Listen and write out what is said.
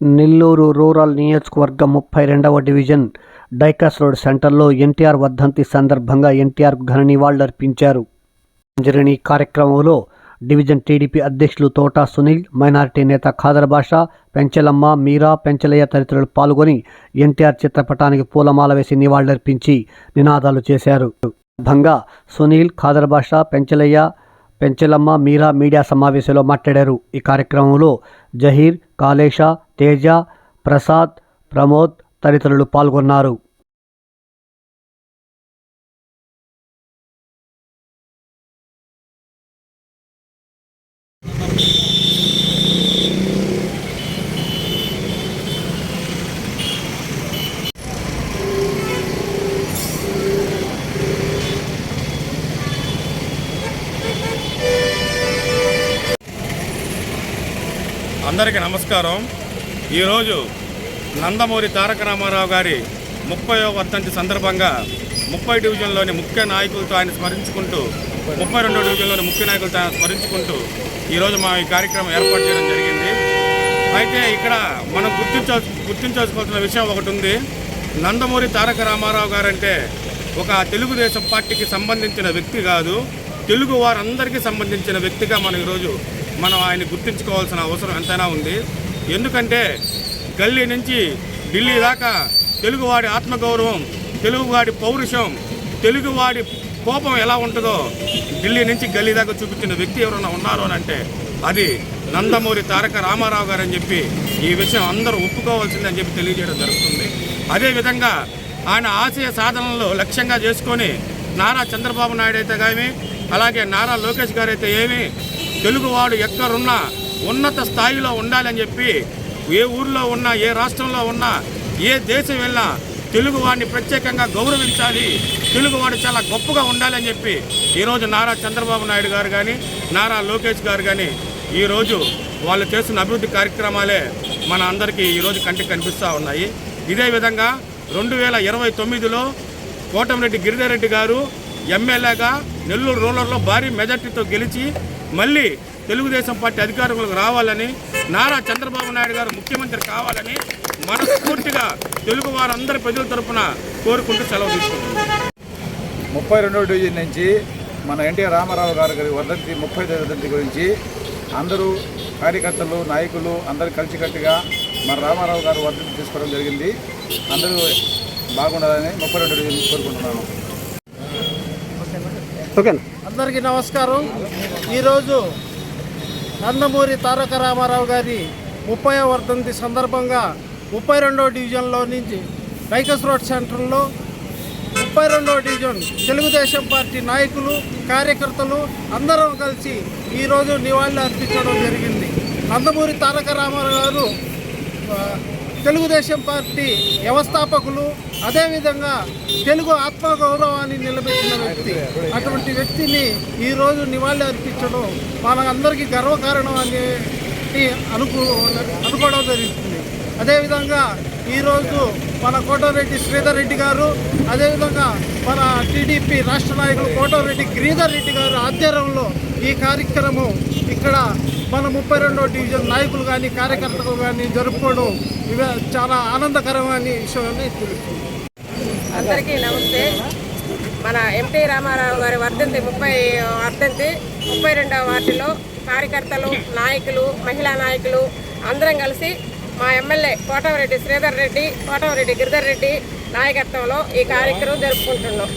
Nellore rural నియోజకవర్గం ముప్పై రెండవ డివిజన్ డైకాస్ రోడ్ సెంటర్లో ఎన్టీఆర్ వర్ధంతి సందర్భంగా ఎన్టీఆర్ ఘన నివాళులర్పించారు. అంజరిని కార్యక్రమంలో డివిజన్ టీడీపీ అధ్యక్షులు తోటా సునీల్ మైనారిటీ నేత ఖాదర్ బాషా పెంచలమ్మ మీరా పెంచలయ్య తదితరులు పాల్గొని ఎన్టీఆర్ చిత్రపటానికి పూలమాల వేసి నివాళులర్పించి నినాదాలు చేశారు. సందర్భంగా సునీల్ ఖాదర్ బాషా పెంచలయ్య పెంచలమ్మ మీరా మీడియా సమావేశంలో మాట్లాడారు. ఈ కార్యక్రమంలో జహీర్ కాళేశ తేజ ప్రసాద్ ప్రమోద్ తదితరులు పాల్గొన్నారు. అందరికీ నమస్కారం. ఈరోజు నందమూరి తారక రామారావు గారి ముప్పయో వర్ధంతి సందర్భంగా ముప్పై డివిజన్లోని ముఖ్య నాయకులతో ఆయన స్మరించుకుంటూ ముప్పై రెండో డివిజన్లోని ముఖ్య నాయకులతో ఆయన స్మరించుకుంటూ ఈరోజు మా ఈ కార్యక్రమం ఏర్పాటు చేయడం జరిగింది. అయితే ఇక్కడ మనం గుర్తించ గుర్తించాల్సిన విషయం ఒకటి ఉంది. నందమూరి తారక రామారావు గారంటే ఒక తెలుగుదేశం పార్టీకి సంబంధించిన వ్యక్తి కాదు. తెలుగు వారందరికీ సంబంధించిన వ్యక్తిగా మనం ఈరోజు మనం ఆయన గుర్తించుకోవాల్సిన అవసరం ఎంతైనా ఉంది. ఎందుకంటే గల్లీ నుంచి ఢిల్లీ దాకా తెలుగువాడి ఆత్మగౌరవం తెలుగువాడి పౌరుషం తెలుగువాడి కోపం ఎలా ఉంటుందో ఢిల్లీ నుంచి గల్లీ దాకా చూపించిన వ్యక్తి ఎవరైనా ఉన్నారు అని అంటే అది నందమూరి తారక రామారావు గారు అని చెప్పి ఈ విషయం అందరూ ఒప్పుకోవాల్సిందని చెప్పి తెలియజేయడం జరుగుతుంది. అదేవిధంగా ఆయన ఆశయ సాధనలు లక్ష్యంగా చేసుకొని నారా చంద్రబాబు నాయుడు అయితే కానీ అలాగే నారా లోకేష్ గారు అయితే ఏమి తెలుగువాడు ఎక్కడున్నా ఉన్నత స్థాయిలో ఉండాలని చెప్పి ఏ ఊర్లో ఉన్నా ఏ రాష్ట్రంలో ఉన్నా ఏ దేశం వెళ్ళినా తెలుగువాడిని ప్రత్యేకంగా గౌరవించాలి. తెలుగువాడు చాలా గొప్పగా ఉండాలని చెప్పి ఈరోజు నారా చంద్రబాబు నాయుడు గారు కానీ నారా లోకేష్ గారు కానీ ఈరోజు వాళ్ళు చేస్తున్న అభివృద్ధి కార్యక్రమాలే మన అందరికీ ఈరోజు కంటికి కనిపిస్తూ ఉన్నాయి. ఇదే విధంగా రెండు వేల ఇరవై తొమ్మిదిలో కోటమిరెడ్డి గిరిజారెడ్డి గారు ఎమ్మెల్యేగా నెల్లూరు రూరల్లో భారీ మెజార్టీతో గెలిచి మళ్ళీ తెలుగుదేశం పార్టీ అధికారంలోకి రావాలని నారా చంద్రబాబు నాయుడు గారు ముఖ్యమంత్రి కావాలని మనస్ఫూర్తిగా తెలుగు వారందరి ప్రజల తరపున కోరుకుంటూ సెలవు తీసుకుంటున్నాం. ముప్పై రెండవ డివిజన్ నుంచి మన ఎన్టీఆర్ రామారావు గారి గారి వర్ధంతి ముప్పై వర్ధంతి గురించి అందరూ కార్యకర్తలు నాయకులు అందరూ కలిసికట్టుగా మన రామారావు గారు వర్ధంతి తీసుకోవడం జరిగింది. అందరూ బాగుండాలని ముప్పై రెండు డివిజన్ కోరుకుంటున్నాను. ఓకేనా? అందరికీ నమస్కారం. ఈరోజు నందమూరి తారక రామారావు గారి ముప్పై వర్ధంతి సందర్భంగా ముప్పై రెండవ డివిజన్లో నుంచి బైకస్ రోడ్ సెంటర్లో ముప్పై రెండవ డివిజన్ తెలుగుదేశం పార్టీ నాయకులు కార్యకర్తలు అందరం కలిసి ఈరోజు నివాళులు అర్పించడం జరిగింది. నందమూరి తారక రామారావు గారు తెలుగుదేశం పార్టీ వ్యవస్థాపకులు అదేవిధంగా తెలుగు ఆత్మగౌరవాన్ని నిలబెట్టిన వ్యక్తి. అటువంటి వ్యక్తిని ఈరోజు నివాళి అర్పించడం వాళ్ళందరికీ గర్వకారణం అనే అనుకో అనుకోవడం జరుగుతుంది. అదేవిధంగా ఈరోజు మన కోటారెడ్డి శ్రీధర్ రెడ్డి గారు అదేవిధంగా మన టీడీపీ రాష్ట్ర నాయకులు కోటారెడ్డి గిరిధర్ రెడ్డి గారు ఆధ్వర్యంలో ఈ కార్యక్రమం ఇక్కడ మన ముప్పై రెండో డివిజన్ నాయకులు కానీ కార్యకర్తలు కానీ జరుపుకోవడం ఇవే చాలా ఆనందకరమైన విషయాన్ని తెలుస్తుంది. అందరికీ నమస్తే. మన ఎంపీ రామారావు గారి వర్ధంతి ముప్పై వర్ధంతి ముప్పై రెండవ వార్డులో కార్యకర్తలు నాయకులు మహిళా నాయకులు అందరం కలిసి మా ఎమ్మెల్యే కోటమరెడ్డి శ్రీధర్ రెడ్డి కోటమరెడ్డి గిరిధర్ రెడ్డి నాయకత్వంలో ఈ కార్యక్రమం జరుపుకుంటున్నాం.